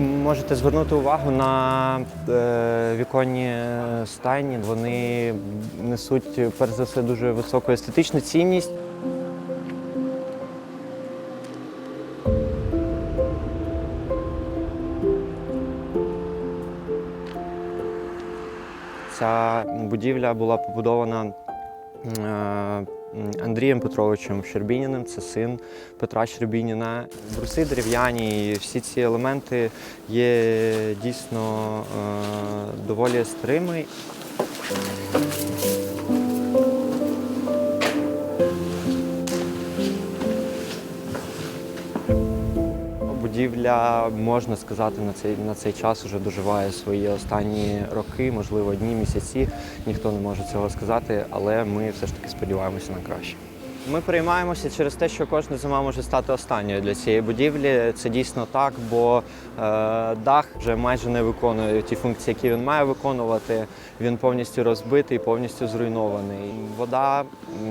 можете звернути увагу на е, віконні стайні. Вони несуть перш за все дуже високу естетичну цінність. Ця будівля була побудована е, Андрієм Петровичем Щербініним, це син Петра Щербініна. Бруси дерев'яні, і всі ці елементи є дійсно е, доволі старими. Будівля, можна сказати, на цей, на цей час вже доживає свої останні роки, можливо, дні, місяці. Ніхто не може цього сказати, але ми все ж таки сподіваємося на краще. Ми переймаємося через те, що кожна зима може стати останньою для цієї будівлі. Це дійсно так, бо е, дах вже майже не виконує ті функції, які він має виконувати. Він повністю розбитий, повністю зруйнований. Вода,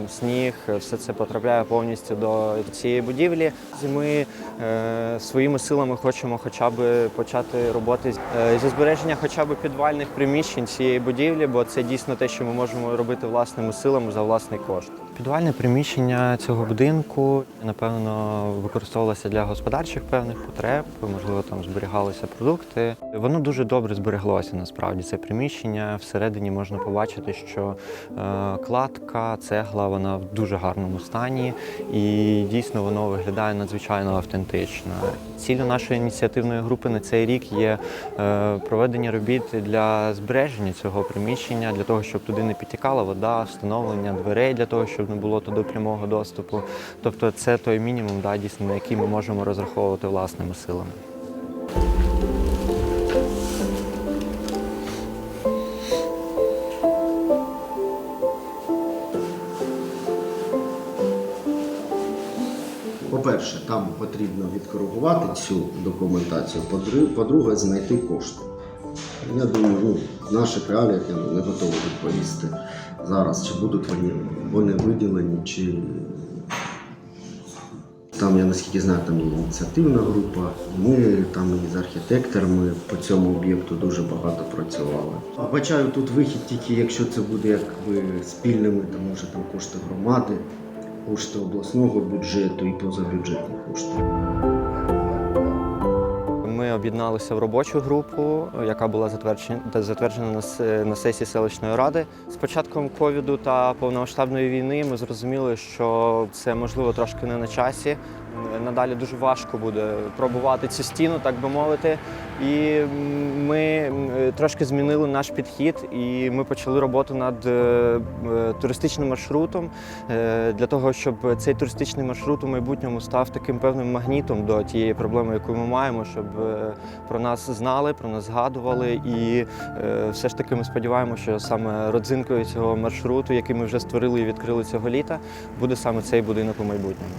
сніг, все це потрапляє повністю до цієї будівлі. Ми е, своїми силами хочемо хоча б почати роботи е, зі збереження хоча б підвальних приміщень цієї будівлі, бо це дійсно те, що ми можемо робити власними силами за власний кошт. Підвальне приміщення цього будинку напевно використовувалося для господарчих певних потреб, можливо, там зберігалися продукти. Воно дуже добре збереглося насправді. Це приміщення всередині можна побачити, що е, кладка, цегла, вона в дуже гарному стані, і дійсно воно виглядає надзвичайно автентично. Ціллю нашої ініціативної групи на цей рік є е, проведення робіт для збереження цього приміщення, для того, щоб туди не підтікала вода, встановлення дверей для того, щоб не було туди прямого доступу. Тобто, це той мінімум, да, дійсно, на який ми можемо розраховувати власними силами. По-перше, там потрібно відкоригувати цю документацію. По-друге, знайти кошти. Я думаю, ну, наших реаліях я не готовий відповісти зараз, чи будуть вони, вони виділені, чи там, я наскільки знаю, там є ініціативна група. Ми там із архітекторами по цьому об'єкту дуже багато працювали. Бачаю тут вихід тільки, якщо це буде якби спільними, там може там кошти громади, кошти обласного бюджету і позабюджетні кошти. Ми об'єдналися в робочу групу, яка була затверджена, затверджена на сесії селищної ради. З початком ковіду та повномасштабної війни ми зрозуміли, що це можливо трошки не на часі. Надалі дуже важко буде пробувати цю стіну, так би мовити. І ми трошки змінили наш підхід, і ми почали роботу над е, е, туристичним маршрутом е, для того, щоб цей туристичний маршрут у майбутньому став таким певним магнітом до тієї проблеми, яку ми маємо, щоб про нас знали, про нас згадували. І все ж таки ми сподіваємося, що саме родзинкою цього маршруту, який ми вже створили і відкрили цього літа, буде саме цей будинок у майбутньому.